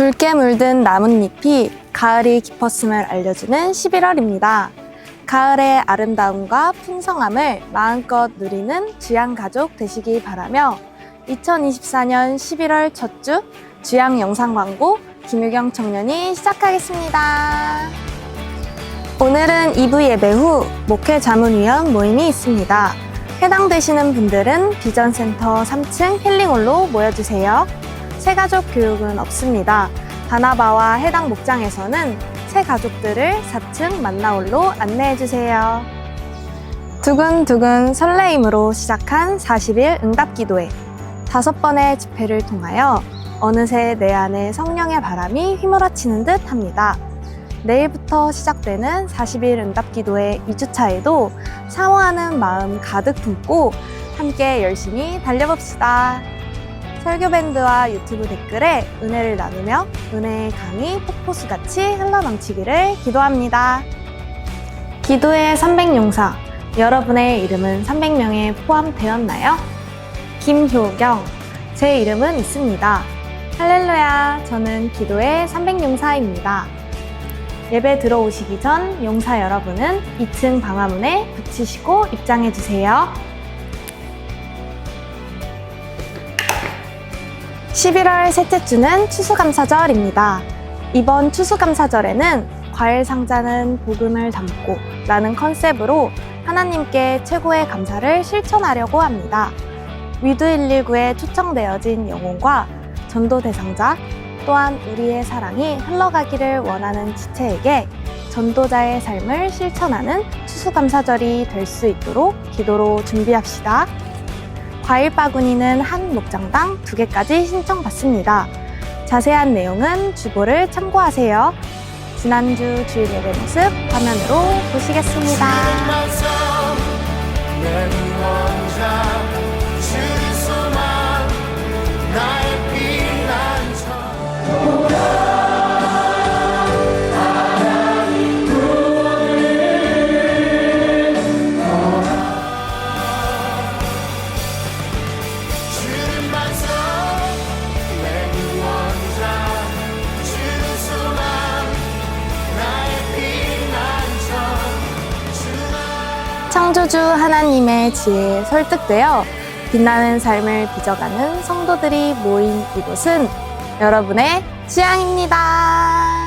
붉게 물든 나뭇잎이 가을이 깊었음을 알려주는 11월입니다. 가을의 아름다움과 풍성함을 마음껏 누리는 주양 가족 되시기 바라며 2024년 11월 첫 주 주양 영상 광고 김유경 청년이 시작하겠습니다. 오늘은 2부 예배 후 목회 자문위원 모임이 있습니다. 해당되시는 분들은 비전센터 3층 힐링홀로 모여주세요. 새가족 교육은 없습니다. 바나바와 해당 목장에서는 새 가족들을 4층 만나홀로 안내해주세요. 두근두근 설레임으로 시작한 40일 응답기도회. 다섯 번의 집회를 통하여 어느새 내 안에 성령의 바람이 휘몰아치는 듯 합니다. 내일부터 시작되는 40일 응답기도회 2주차에도 사모하는 마음 가득 품고 함께 열심히 달려봅시다. 설교밴드와 유튜브 댓글에 은혜를 나누며 은혜의 강이 폭포수같이 흘러넘치기를 기도합니다. 기도의 300용사, 여러분의 이름은 300명에 포함되었나요? 김효경, 제 이름은 있습니다. 할렐루야, 저는 기도의 300용사입니다. 예배 들어오시기 전 용사 여러분은 2층 방화문에 붙이시고 입장해 주세요. 11월 셋째 주는 추수감사절입니다. 이번 추수감사절에는 과일 상자는 복음을 담고 라는 컨셉으로 하나님께 최고의 감사를 실천하려고 합니다. 위드 119에 초청되어진 영혼과 전도 대상자 또한 우리의 사랑이 흘러가기를 원하는 지체에게 전도자의 삶을 실천하는 추수감사절이 될 수 있도록 기도로 준비합시다. 과일 바구니는 한 목장당 두 개까지 신청받습니다. 자세한 내용은 주보를 참고하세요. 지난주 주일 예배 모습 화면으로 보시겠습니다. 창조주 하나님의 지혜에 설득되어 빛나는 삶을 빚어가는 성도들이 모인 이곳은 여러분의 취향입니다.